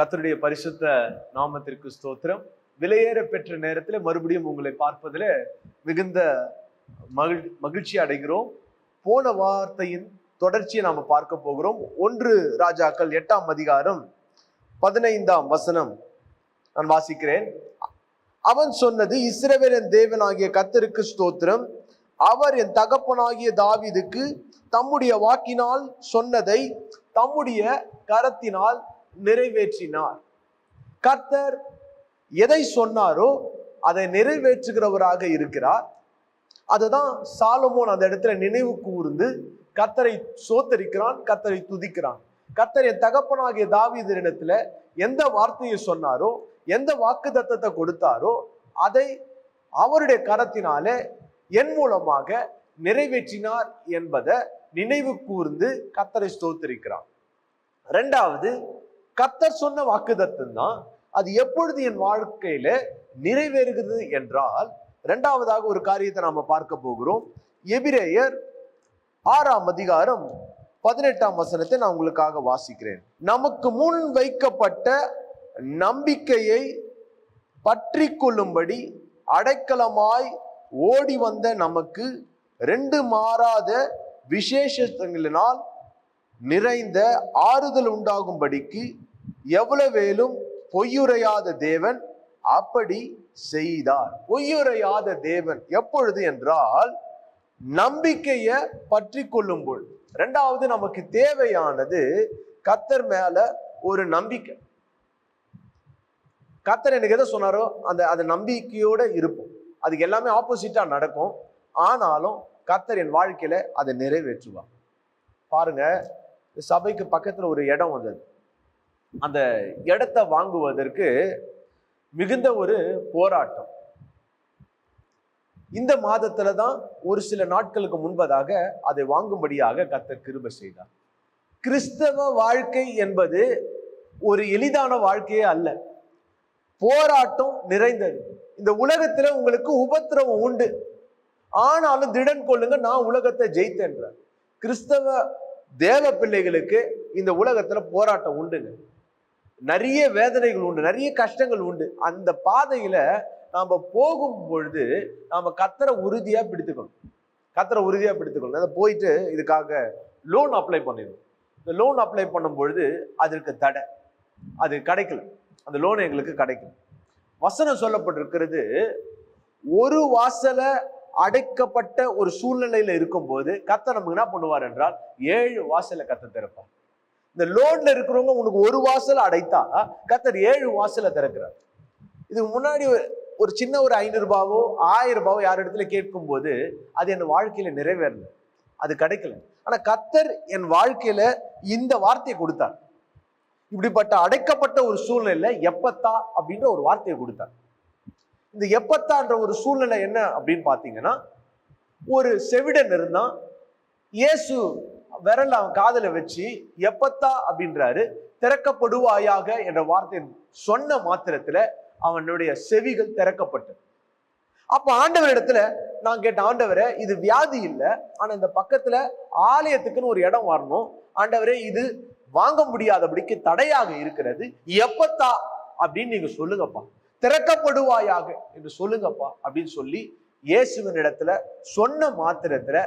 கத்தருடைய பரிசுத்த நாமத்திற்கு ஸ்தோத்திரம். விலையேற பெற்ற நேரத்தில் மறுபடியும் உங்களை பார்ப்பதில் மிகுந்த மகிழ் மகிழ்ச்சி அடைகிறோம். போன வார்த்தையின் தொடர்ச்சியை நாம் பார்க்க போகிறோம். ஒன்று ராஜாக்கள் எட்டாம் அதிகாரம் பதினைந்தாம் வசனம். நான் வாசிக்கிறேன். அவன் சொன்னது இஸ்ரவேலன் தேவனாகிய கத்தருக்கு ஸ்தோத்திரம். அவர் என் தகப்பனாகிய தாவீதுக்கு தம்முடைய வாக்கினால் சொன்னதை தம்முடைய கரத்தினால் நிறைவேற்றினார். கர்த்தர் எதை சொன்னாரோ அதை நிறைவேற்றுகிறவராக இருக்கிறார். அதுதான் சாலமோன் அந்த இடத்துல நினைவு கூர்ந்து கர்த்தரை சோத்தரிக்கிறான் கர்த்தரை துதிக்கிறான். கர்த்தர் என் தகப்பனாகிய தாவீதரிடத்துல எந்த வார்த்தையை சொன்னாரோ எந்த வாக்கு தத்தத்தை கொடுத்தாரோ அதை அவருடைய கரத்தினாலே என் மூலமாக நிறைவேற்றினார் என்பதை நினைவு கூர்ந்து கத்தரை ஸ்தோத்தரிக்கிறான் ரெண்டாவது கத்தர் சொன்ன வாக்குதத்தம் தான் அது எப்பொழுது என் வாழ்க்கையில நிறைவேறுகிறது என்றால் இரண்டாவதாக ஒரு காரியத்தை நாம பார்க்க போகிறோம். எபிரேயர் ஆறாம் அதிகாரம் பதினெட்டாம் வசனத்தை நான் உங்களுக்காக வாசிக்கிறேன். நமக்கு முன் வைக்கப்பட்ட நம்பிக்கையை பற்றி கொள்ளும்படி அடைக்கலமாய் ஓடி வந்த நமக்கு ரெண்டு மாறாத விசேஷங்களினால் நிறைந்த ஆறுதல் உண்டாகும்படிக்கு எவ்வளவேலும் பொய்யுரையாத தேவன் அப்படி செய்தார். பொய்யுரையாத தேவன் எப்பொழுது என்றால் நம்பிக்கைய பற்றி கொள்ளும்போது ரெண்டாவது நமக்கு தேவையானது கத்தர் மேல ஒரு நம்பிக்கை. கத்தர் எனக்கு எதை சொன்னாரோ அந்த அந்த நம்பிக்கையோட இருப்போம். அதுக்கு எல்லாமே ஆப்போசிட்டா நடக்கும். ஆனாலும் கத்தர் என் வாழ்க்கையில அதை நிறைவேற்றுவார். பாருங்க சபைக்கு பக்கத்தில் ஒரு இடம் வந்தது. அந்த இடத்த வாங்குவதற்கு மிகுந்த ஒரு போராட்டம். இந்த மாதத்துல தான் ஒரு சில நாட்களுக்கு முன்பதாக அதை வாங்கும்படியாக கத்தர் கிருப செய்தார். கிறிஸ்தவ வாழ்க்கை என்பது ஒரு எளிதான வாழ்க்கையே அல்ல. போராட்டம் நிறைந்தது. இந்த உலகத்துல உங்களுக்கு உபத்திரவம் உண்டு. ஆனாலும் திடன் கொள்ளுங்க நான் உலகத்தை ஜெயித்தேன்றார். கிறிஸ்தவ தேவ பிள்ளைகளுக்கு இந்த உலகத்தில் போராட்டம் உண்டுங்க. நிறைய வேதனைகள் உண்டு நிறைய கஷ்டங்கள் உண்டு. அந்த பாதையில நாம் போகும் பொழுது நாம் கத்தரை உறுதியாக பிடித்துக்கணும். கத்தரை உறுதியாக பிடித்துக்கணும். அதை போயிட்டு இதுக்காக லோன் அப்ளை பண்ணிடணும். இந்த லோன் அப்ளை பண்ணும் பொழுது அதற்கு தடை. அது கிடைக்கல. அந்த லோன் எங்களுக்கு கிடைக்கல. வசனம் சொல்லப்பட்டிருக்கிறது ஒரு வாசலை அடைக்கப்பட்ட ஒரு சூழ்நிலையில இருக்கும்போது கத்த நமக்கு என்ன பண்ணுவார் என்றால் ஏழு வாசலை கத்த திறப்பார். இந்த லோன்ல இருக்கிறவங்க உனக்கு ஒரு வாசல் அடைத்தா கத்தர் ஏழு வாசலை திறக்கிறார். இதுக்கு முன்னாடி ஒரு சின்ன ஒரு ஐநூறு ரூபாவோ ஆயிரம் ரூபாவோ யார் இடத்துல கேட்கும் போது அது என் வாழ்க்கையில நிறைவேறல. அது கிடைக்கல. ஆனா கத்தர் என் வாழ்க்கையில இந்த வார்த்தையை கொடுத்தார். இப்படிப்பட்ட அடைக்கப்பட்ட ஒரு சூழ்நிலை எப்பத்தா அப்படின்ற ஒரு வார்த்தையை கொடுத்தார். இந்த எப்பத்தான்ற ஒரு சூழ்நிலை என்ன அப்படின்னு பார்த்தீங்கன்னா ஒரு செவிடன் இருந்தான் இயேசு விரல் அவன் காதல வச்சு எப்பத்தா அப்படின்றாரு திறக்கப்படுவாயாக என்ற வார்த்தை சொன்ன மாத்திரத்துல அவனுடைய செவிகள் திறக்கப்பட்டது. அப்ப ஆண்டவர் இடத்துல நான் கேட்ட ஆண்டவரே இது வியாதி இல்லை ஆனா இந்த பக்கத்துல ஆலயத்துக்குன்னு ஒரு இடம் வரணும். ஆண்டவரே இது வாங்க முடியாதபடிக்கு தடையாக இருக்கிறது. எப்பத்தா அப்படின்னு நீங்க சொல்லுங்கப்பா. திறக்கப்படுவாயாக என்று சொல்லுங்கப்பா அப்படின்னு சொல்லி இயேசுவின் இடத்துல சொன்ன மாத்திரத்துல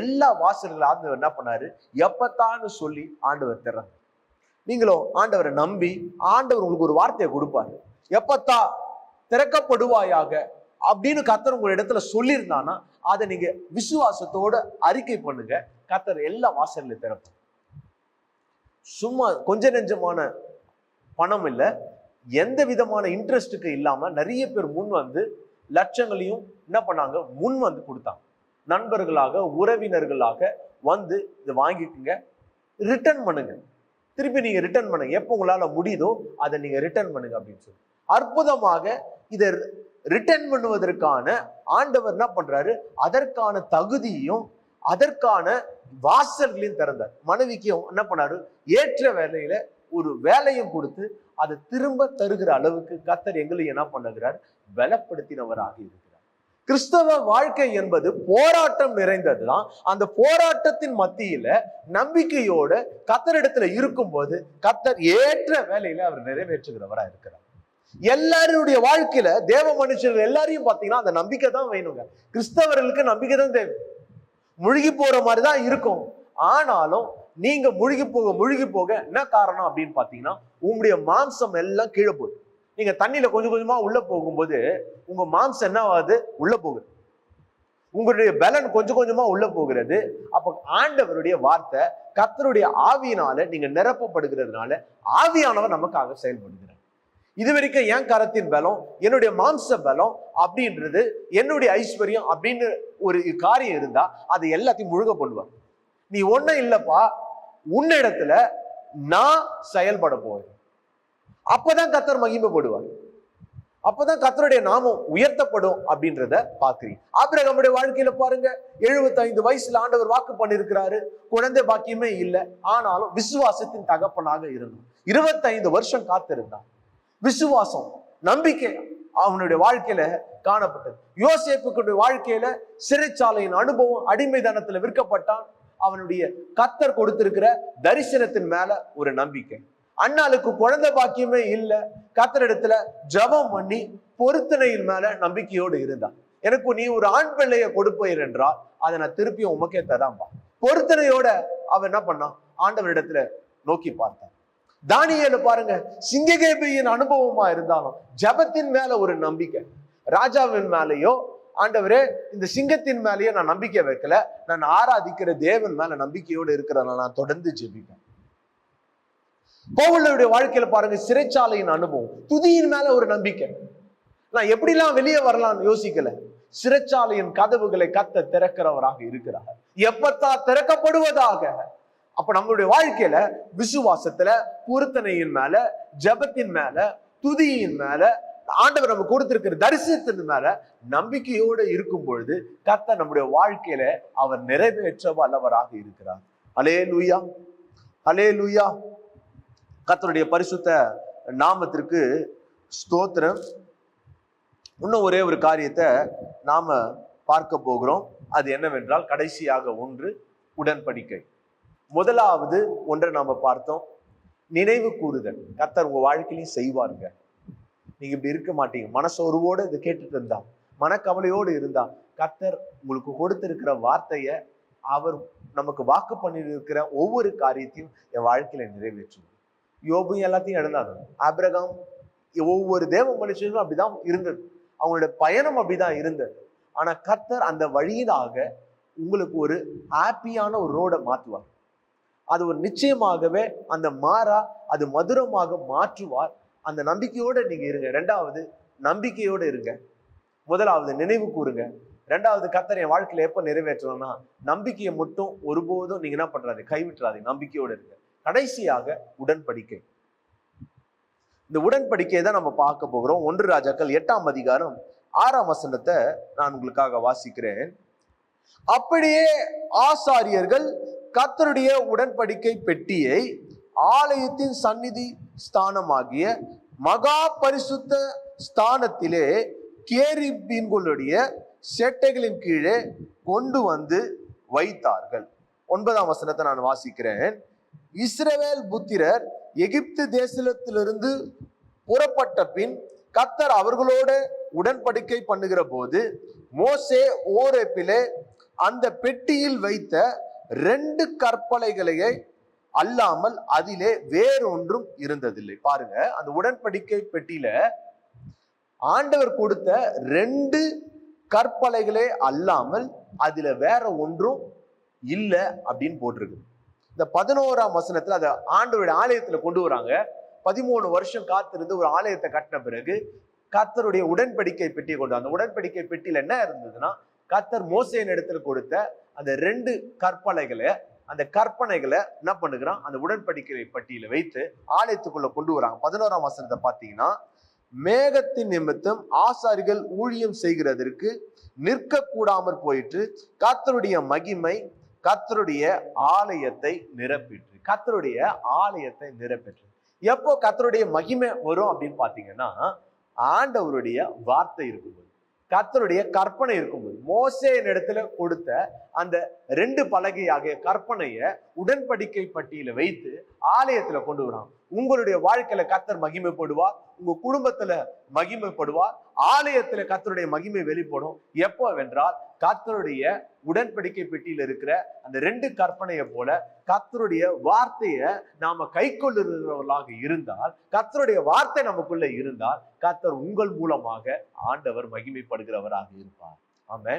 எல்லா வாசல்களும் ஆண்டவர் என்ன பண்ணாரு? எப்பத்தான்னு சொல்லி ஆண்டவர் திறந்தார். நீங்களும் ஆண்டவரை நம்பி ஆண்டவர் உங்களுக்கு ஒரு வார்த்தையை கொடுப்பாரு. எப்பத்தா திறக்கப்படுவாயாக அப்படின்னு கத்தர் உங்க இடத்துல சொல்லியிருந்தானா அதை நீங்க விசுவாசத்தோட அறிக்கை பண்ணுங்க. கத்தர் எல்லா வாசல்ல திறப்பார். சும்மா கொஞ்ச நெஞ்சமான பணம் இல்லை எந்த விதமான இன்ட்ரெஸ்ட்டுக்கு இல்லாமல் நிறைய பேர் முன் வந்து லட்சங்களையும் என்ன பண்ணாங்க? முன் வந்து கொடுத்தாங்க. நண்பர்களாக உறவினர்களாக வந்து இதை வாங்கிக்கோங்க. ரிட்டர்ன் பண்ணுங்க. திருப்பி நீங்க ரிட்டர்ன் பண்ணுங்க. எப்போ உங்களால முடியுதோ அதை நீங்க ரிட்டர்ன் பண்ணுங்க அப்படின்னு சொல்லி. அற்புதமாக இதை ரிட்டர்ன் பண்ணுவதற்கான ஆண்டவர் என்ன பண்றாரு? அதற்கான தகுதியும் அதற்கான வாசல்களையும் திறந்தார். மனைவிக்கும் என்ன பண்ணாரு? ஏற்ற வேலையில ஒரு வேலையும் கொடுத்து அதை திரும்ப தருகிற அளவுக்கு கத்தர் எங்களை என்ன பண்ணுகிறார்? பலப்படுத்தினவராக இருக்கிறார். கிறிஸ்தவ வாழ்க்கை என்பது போராட்டம் நிறைந்ததுதான். அந்த போராட்டத்தின் மத்தியில நம்பிக்கையோட கத்தரிடத்துல இருக்கும்போது கத்தர் ஏற்ற வேலையில அவர் நிறைவேற்றுகிறவரா இருக்கிறார். எல்லாருடைய வாழ்க்கையில தேவ மனுஷர்கள் எல்லாரையும் பார்த்தீங்கன்னா அந்த நம்பிக்கை தான் வேணுங்க. கிறிஸ்தவர்களுக்கு நம்பிக்கை தான் தேவை. முழுகி போற மாதிரி தான் இருக்கும். ஆனாலும் நீங்க முழுகி போக முழுகி போக என்ன காரணம் அப்படின்னு பாத்தீங்கன்னா உங்களுடைய மாம்சம் எல்லாம் கீழே போகுது. நீங்க தண்ணியில கொஞ்சம் கொஞ்சமா உள்ள போகும்போது உங்க மாம்சம் என்ன ஆகுது? உள்ள போகுது. உங்களுடைய பலன் கொஞ்சம் கொஞ்சமா உள்ள போகிறது. அப்ப ஆண்டவருடைய வார்த்தை கத்தருடைய ஆவியினால நீங்க நிரப்பப்படுகிறதுனால ஆவியானவர் நமக்காக செயல்படுகிறார். இது வரைக்கும் என் கரத்தின் பலம் என்னுடைய மாம்ச பலம் அப்படின்றது என்னுடைய ஐஸ்வர்யம் அப்படின்னு ஒரு காரியம் இருந்தா அது எல்லாத்தையும் முழுக பண்ணுவார். நீ ஒண்ணும் இல்லப்பா உன்னிடத்துல நான் செயல்பட போறேன். அப்பதான் கத்தர் மகிமைப்படுவார். அப்பதான் கத்தருடைய நாமம் உயர்த்தப்படும் அப்படின்றத பாக்குறீங்க ஆபிரகமுடைய வாழ்க்கையில பாருங்க 75 வயசுல ஆண்டவர் வாக்கு பண்ணிருக்கிறாரு குழந்தை பாக்கியமே இல்லை ஆனாலும் விசுவாசத்தின் தகப்பனாக இருந்தான் 25 வருஷம் காத்திருந்தான். விசுவாசம் நம்பிக்கை அவனுடைய வாழ்க்கையில காணப்பட்டது. யோசேப்புக்குடைய வாழ்க்கையில சிறைச்சாலையின் அனுபவம் அடிமைதனத்துல விற்கப்பட்டான். அவனுடைய கத்தர் கொடுத்திருக்கிற தரிசனத்தின் மேல ஒரு நம்பிக்கை. அண்ணாளுக்கு குழந்தை பாக்கியமே இல்ல. கத்தரிடத்துல ஜெபம் பண்ணி பொருத்தனையின் மேல நம்பிக்கையோடு இருந்தான். எனக்கு நீ ஒரு ஆண் பிள்ளைய கொடுப்பீர் என்றால் அதை நான் திருப்பியும் உமக்கே தராம்பா பொருத்தனையோட அவன் என்ன பண்ணான்? ஆண்டவரிடத்துல நோக்கி பார்த்தான். தானியல பாருங்க சிங்ககேபியின் அனுபவமா இருந்தாலும் ஜெபத்தின் மேல ஒரு நம்பிக்கை. ராஜாவின் மேலேயோ ஆண்டவரே இந்த சிங்கத்தின் மேலேயே நான் நம்பிக்கை வைக்கல. நான் ஆராதிக்கிற தேவன் மேல நம்பிக்கையோடு இருக்கிறனால நான் தொடர்ந்து ஜெபிப்பேன். பவுலுடைய வாழ்க்கையில பாருங்க சிறைச்சாலையின் அனுபவம். துதியின் மேல ஒரு நம்பிக்கை. நான் எப்படிலாம் வெளியே வரலாம்னு யோசிக்கல. சிறைச்சாலையின் கதவுகளை கத்த திறக்கிறவராக இருக்கிறார். எப்பத்தா திறக்கப்படுவதாக? அப்ப நம்மளுடைய வாழ்க்கையில விசுவாசத்துல பொருத்தனையின் மேல ஜெபத்தின் மேல துதியின் மேல ஆண்டவர் நம்ம கொடுத்திருக்கிற தரிசனத்தின் மேல நம்பிக்கையோடு இருக்கும் பொழுது கத்த நம்முடைய வாழ்க்கையில அவர் நிறைவேற்ற வல்லவராக இருக்கிறார். அலே லூயா அலே லூயா கத்தருடைய பரிசுத்த நாமத்திற்கு ஸ்தோத்திரம். இன்னும் ஒரே ஒரு காரியத்தை நாம பார்க்க போகிறோம். அது என்னவென்றால் கடைசியாக ஒன்று உடன்படிக்கை. முதலாவது ஒன்றை நாம பார்த்தோம். நினைவு கூறுதல். கத்தர் உங்க வாழ்க்கையிலையும் செய்வாருங்க. நீங்க இப்படி இருக்க மாட்டீங்க. மனசோர்வோடு இதை கேட்டுட்டு இருந்தா மனக்கவலையோடு இருந்தா கத்தர் உங்களுக்கு கொடுத்திருக்கிற வார்த்தையை அவர் நமக்கு வாக்கு பண்ணியிருக்கிற ஒவ்வொரு காரியத்தையும் என் வாழ்க்கையில நிறைவேற்றும். யோபு எல்லாத்தையும் இழந்தாங்க ஆபிரகம் ஒவ்வொரு தேவ மனுஷனும் அப்படிதான் இருந்தது. அவங்களோட பயணம் அப்படிதான் இருந்தது. ஆனா கத்தர் அந்த வழியிலாக உங்களுக்கு ஒரு ஹாப்பியான ஒரு ரோடை மாற்றுவார். அது ஒரு நிச்சயமாகவே அந்த மாறா அது மதுரமாக மாற்றுவார். அந்த நம்பிக்கையோடு நீங்கள் இருங்க. ரெண்டாவது நம்பிக்கையோடு இருங்க. முதலாவது நினைவு கூறுங்க. ரெண்டாவது கத்தர் என் வாழ்க்கையில் எப்போ நிறைவேற்றணும்னா நம்பிக்கையை மட்டும் ஒருபோதும் நீங்கள் என்ன பண்ணுறாது கைவிட்டுறாதீங்க. நம்பிக்கையோடு இருங்க. கடைசியாக உடன்படிக்கை. இந்த உடன்படிக்கையை தான் நம்ம பார்க்க போகிறோம். ஒன்று ராஜாக்கள் எட்டாம் அதிகாரம் ஆறாம் வசனத்தை நான் உங்களுக்காக வாசிக்கிறேன். அப்படியே ஆசாரியர்கள் கத்தருடைய உடன்படிக்கை பெட்டியை ஆலயத்தின் சந்நிதி ஸ்தானமாகிய மகா பரிசுத்த ஸ்தானத்திலே கேரிபீன்களுடைய செட்டைகளின் கீழே கொண்டு வந்து வைத்தார்கள். ஒன்பதாம் வசனத்தை நான் வாசிக்கிறேன். இஸ்ரவேல் புத்திரர் எகிப்து தேசத்திலிருந்து புறப்பட்ட பின் கத்தர் அவர்களோட உடன்படிக்கை பண்ணுகிற போது மோசே ஓரப்பிலே அந்த பெட்டியில் வைத்த ரெண்டு கற்பலைகளையே அல்லாமல் அதிலே வேறொன்றும் இருந்ததில்லை. பாருங்க அந்த உடன்படிக்கை பெட்டியில ஆண்டவர் கொடுத்த ரெண்டு கற்பலைகளே அல்லாமல் அதுல வேற ஒன்றும் இல்லை அப்படின்னு போட்டிருக்கு. இந்த பதினோராம் வசனத்துல அதை ஆண்டவருடைய ஆலயத்துல கொண்டு வராங்க. பதிமூணு வருஷம் காத்திருந்து ஒரு ஆலயத்தை கட்டின பிறகு கத்தருடைய உடன்படிக்கை பெட்டியை கொண்டு அந்த உடன்படிக்கை பெட்டியில என்ன இருந்ததுன்னா கத்தர் மோசையின் இடத்துல கொடுத்த அந்த ரெண்டு கற்பலைகளை அந்த கற்பனைகளை என்ன பண்ணுகிறான்? அந்த உடன்படிக்கை பட்டியல வைத்து ஆலயத்துக்குள்ள கொண்டு வராங்க. பதினோராம் வசனத்தை பார்த்தீங்கன்னா மேகத்தின் நிமித்தம் ஆசாரிகள் ஊழியம் செய்கிறதற்கு நிற்க கூடாமற் போயிற்று. கத்தருடைய மகிமை கத்தருடைய ஆலயத்தை நிரப்பிற்று. கத்தருடைய ஆலயத்தை நிரப்பிற்று. எப்போ கத்தருடைய மகிமை வரும் அப்படின்னு பாத்தீங்கன்னா ஆண்டவருடைய வார்த்தை இருக்கும்போது. கர்த்தருடைய கற்பனை இருக்கும்போது மோசேன் இடத்துல கொடுத்த அந்த ரெண்டு பலகை ஆகிய கற்பனைய உடன்படிக்கை பட்டியல வைத்து ஆலயத்துல கொண்டு வரான். உங்களுடைய வாழ்க்கையில கத்தர் மகிமைப்படுவார் உங்க குடும்பத்துல மகிமைப்படுவார் ஆலயத்துல கத்தருடைய மகிமை வெளிப்படும். எப்போ வென்றால் கத்தருடைய உடன்படிக்கை பெட்டியில இருக்கிற அந்த ரெண்டு கற்பனையை போல கத்தருடைய வார்த்தையை நாம கை கொள்ளுகிறவர்களாக இருந்தால் கத்தருடைய வார்த்தை நமக்குள்ள இருந்தால் கத்தர் உங்கள் மூலமாக ஆண்டவர் மகிமைப்படுகிறவராக இருப்பார். ஆம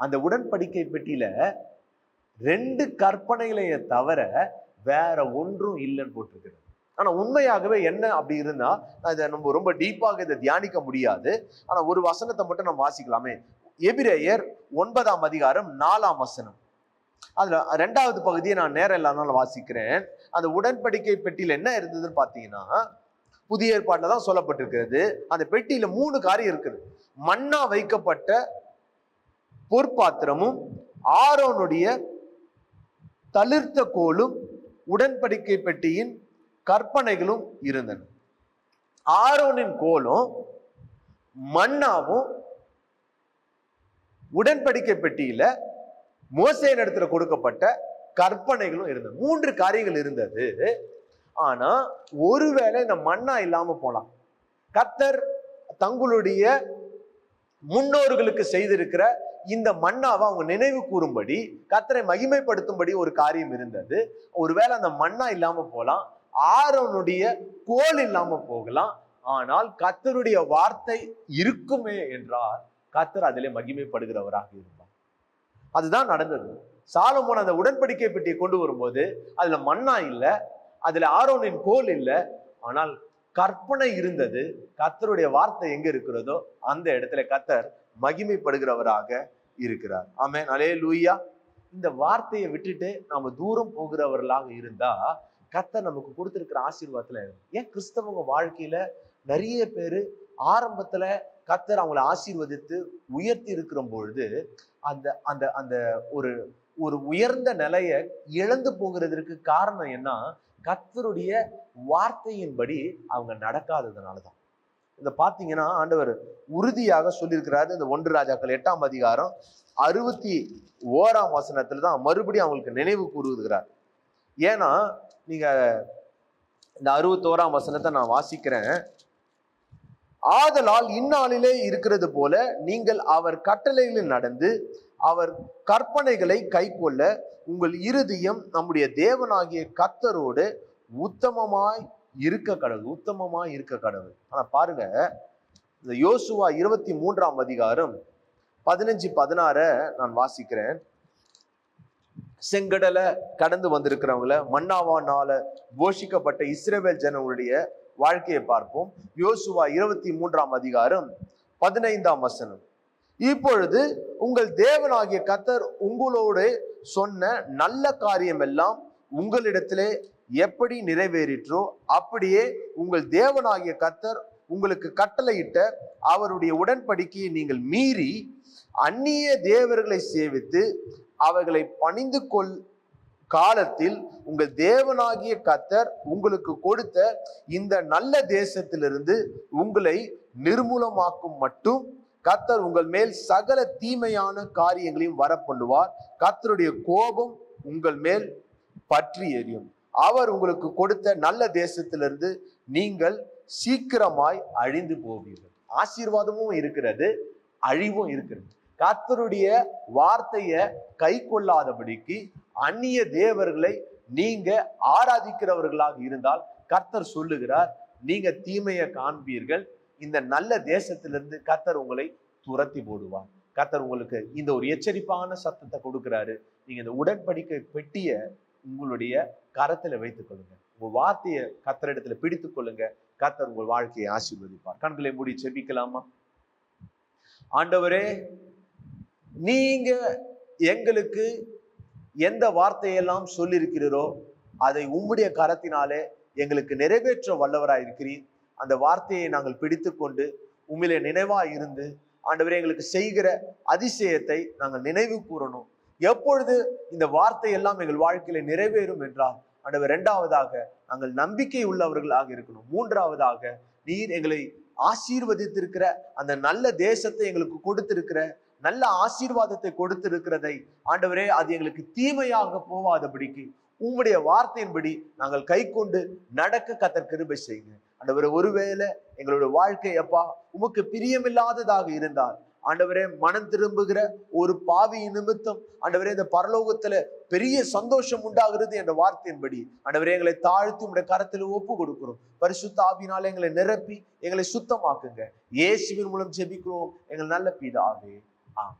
அந்த உடன்படிக்கை பெட்டியில ரெண்டு கற்பனைகளைய தவிர வேற ஒன்றும் இல்லைன்னு போட்டிருக்கிறது. ஆனால் உண்மையாகவே என்ன அப்படி இருந்தா அதை நம்ம ரொம்ப டீப்பாக இதை தியானிக்க முடியாது. ஆனால் ஒரு வசனத்தை மட்டும் நம்ம வாசிக்கலாமே. எபிரேயர் ஒன்பதாம் அதிகாரம் நாலாம் வசனம். அதுல ரெண்டாவது பகுதியை நான் நேரம் இல்லாதனால வாசிக்கிறேன். அந்த உடன்படிக்கை பெட்டியில் என்ன இருந்ததுன்னு பார்த்தீங்கன்னா புதிய ஏற்பாட்டில் தான் சொல்லப்பட்டிருக்கிறது. அந்த பெட்டியில மூணு காரியம் இருக்குது. மண்ணா வைக்கப்பட்ட பொற்பாத்திரமும் ஆரோனுடைய தளிர்த்த கோலும் உடன்படிக்கை பெட்டியின் கற்பனைகளும் இருந்தன. ஆரோனின் கோலும் மன்னாவும் உடன்படிக்கை பெட்டியில மோசையின் இடத்துல கொடுக்கப்பட்ட கற்பனைகளும் இருந்தது மூன்று காரியங்கள் இருந்தது. ஆனா ஒருவேளை இந்த மண்ணா இல்லாம போலாம். கத்தர் தங்களுடைய முன்னோர்களுக்கு செய்திருக்கிற இந்த மன்னாவை அவங்க நினைவு கூறும்படி கத்தரை மகிமைப்படுத்தும்படி ஒரு காரியம் இருந்தது. ஒருவேளை அந்த மன்னா இல்லாம போகலாம் ஆரோனுடைய கோல் இல்லாம போகலாம் ஆனால் கத்தருடைய வார்த்தை இருக்குமே என்றால் கத்தர் அதிலே மகிமைப்படுகிறவராக இருந்தார். அதுதான் நடந்தது. சாலமோன் அந்த உடன்படிக்கை பெட்டியை கொண்டு வரும்போது அதுல மன்னா இல்லை அதுல ஆரோனின் கோல் இல்லை ஆனால் கற்பனை இருந்தது கத்தருடைய வார்த்தை எங்க இருக்கிறதோ அந்த இடத்துல கத்தர் மகிமைப்படுகிறவராக இருக்கிறார். ஆமே அலே லூயா இந்த வார்த்தையை விட்டுட்டு நாம தூரம் போகிறவர்களாக இருந்தா கத்தர் நமக்கு கொடுத்துருக்கிற ஆசீர்வாதத்துல ஏன் கிறிஸ்தவங்க வாழ்க்கையில நிறைய பேரு ஆரம்பத்துல கத்தர் அவங்கள ஆசீர்வதித்து உயர்த்தி இருக்கிற பொழுது அந்த அந்த அந்த ஒரு ஒரு உயர்ந்த நிலையை இழந்து போகிறதுக்கு காரணம் என்ன? கத்தருடைய வார்த்தையின்படி அவங்க நடக்காததுனால தான் இந்த பார்த்தீங்கன்னா ஆண்டவர் உறுதியாக சொல்லியிருக்கிறாரு. இந்த ஒன்று ராஜாக்கள் எட்டாம் அதிகாரம் அறுபத்தி ஓராம் வசனத்துல தான் மறுபடியும் அவங்களுக்கு நினைவு கூறுகிறார். ஏன்னா நீங்க இந்த அறுபத்தோராம் வசனத்தை நான் வாசிக்கிறேன். ஆதலால் இந்நாளிலே இருக்கிறது போல நீங்கள் அவர் கட்டளைகளில் நடந்து அவர் கற்பனைகளை கைக்கொள்ள உங்கள் இருதயம் நம்முடைய தேவனாகிய கத்தரோடு உத்தமமாய் இருக்க கடவுள் உத்தமமாக இருக்க கடவுள். ஆனா பாருங்க இந்த யோசுவா இருபத்தி மூன்றாம் அதிகாரம் பதினஞ்சு பதினாற நான் வாசிக்கிறேன். செங்கடலை கடந்து வந்திருக்கிறவங்கள மன்னாவானால போஷிக்கப்பட்ட இஸ்ரேவேல் ஜனங்களுடைய வாழ்க்கையை பார்ப்போம். யோசுவா இருபத்தி மூன்றாம் அதிகாரம் பதினைந்தாம் வசனம். இப்பொழுது உங்கள் தேவனாகிய கத்தர் உங்களோடு சொன்ன நல்ல காரியம் எல்லாம் உங்களிடத்திலே எப்படி நிறைவேறிற்றோ அப்படியே உங்கள் தேவனாகிய கத்தர் உங்களுக்கு கட்டளையிட்ட அவருடைய உடன்படிக்கையை நீங்கள் மீறி அந்நிய தேவர்களை சேவித்து அவர்களை பணிந்து கொள் காலத்தில் உங்கள் தேவனாகிய கத்தர் உங்களுக்கு கொடுத்த இந்த நல்ல தேசத்திலிருந்து உங்களை நிர்மூலமாக்கும் மட்டும் கத்தர் உங்கள் மேல் சகல தீமையான காரியங்களையும் வரப்பண்ணுவார் கத்தருடைய கோபம் உங்கள் மேல் பற்றி எரியும். அவர் உங்களுக்கு கொடுத்த நல்ல தேசத்திலிருந்து நீங்கள் சீக்கிரமாய் அழிந்து போவீர்கள். ஆசீர்வாதமும் இருக்கிறது அழிவும் இருக்கிறது. கர்த்தருடைய வார்த்தையை கை கொள்ளாதபடிக்கு அந்நிய தேவர்களை நீங்க ஆராதிக்கிறவர்களாக இருந்தால் கர்த்தர் சொல்லுகிறார் நீங்க தீமையை காண்பீர்கள். இந்த நல்ல தேசத்திலிருந்து கர்த்தர் உங்களை துரத்தி போடுவார். கர்த்தர் உங்களுக்கு இந்த ஒரு எச்சரிப்பான சத்தத்தை கொடுக்கிறாரு. நீங்க இந்த உடன்படிக்கை பெட்டிய உங்களுடைய கரத்துல வைத்துக் கொள்ளுங்க. உங்கள் வார்த்தையை கத்தரிடத்துல பிடித்துக் கொள்ளுங்க. கத்தர் உங்கள் வாழ்க்கையை ஆசீர்வதிப்பார். கண்களை மூடி செபிக்கலாமா? ஆண்டவரே நீங்க எங்களுக்கு எந்த வார்த்தையெல்லாம் சொல்லியிருக்கிறீரோ அதை உம்முடைய கரத்தினாலே எங்களுக்கு நிறைவேற்ற வல்லவராக இருக்கிறீர். அந்த வார்த்தையை நாங்கள் பிடித்துக்கொண்டு உம்மிலே நினைவாக இருந்து ஆண்டவரே எங்களுக்கு செய்கிற அதிசயத்தை நாங்கள் நினைவு கூறணும். எப்பொழுது இந்த வார்த்தை எல்லாம் எங்கள் வாழ்க்கையில நிறைவேறும் என்றால் ஆண்டவர் இரண்டாவதாக நாங்கள் நம்பிக்கை உள்ளவர்களாக இருக்கணும். மூன்றாவதாக நீர் எங்களை ஆசீர்வதித்திருக்கிற அந்த நல்ல தேசத்தை எங்களுக்கு கொடுத்திருக்கிற நல்ல ஆசீர்வாதத்தை கொடுத்திருக்கிறதை ஆண்டவரே அது எங்களுக்கு தீமையாக போவாதபடிக்கு உம்முடைய வார்த்தையின்படி நாங்கள் கை கொண்டு நடக்க கத்தர் கிருபை செய்யுங்க. ஆண்டவரே ஒருவேளை எங்களுடைய வாழ்க்கை அப்பா உமக்கு பிரியமில்லாததாக இருந்தால் ஆண்டவரே மனம் திரும்புகிற ஒரு பாவி நிமித்தம் ஆண்டவரே இந்த பரலோகத்துல பெரிய சந்தோஷம் உண்டாகிறது என்ற வார்த்தையின்படி ஆண்டவரே எங்களை தாழ்த்தி உடைய கரத்தில் ஒப்பு கொடுக்கிறோம் பரிசுத்த ஆவினால எங்களை நிரப்பி எங்களை சுத்தமாக்குங்க. இயேசுவின் மூலம் ஜெபிக்கிறோம். எங்கள் நல்ல பிதாவே. ஆம்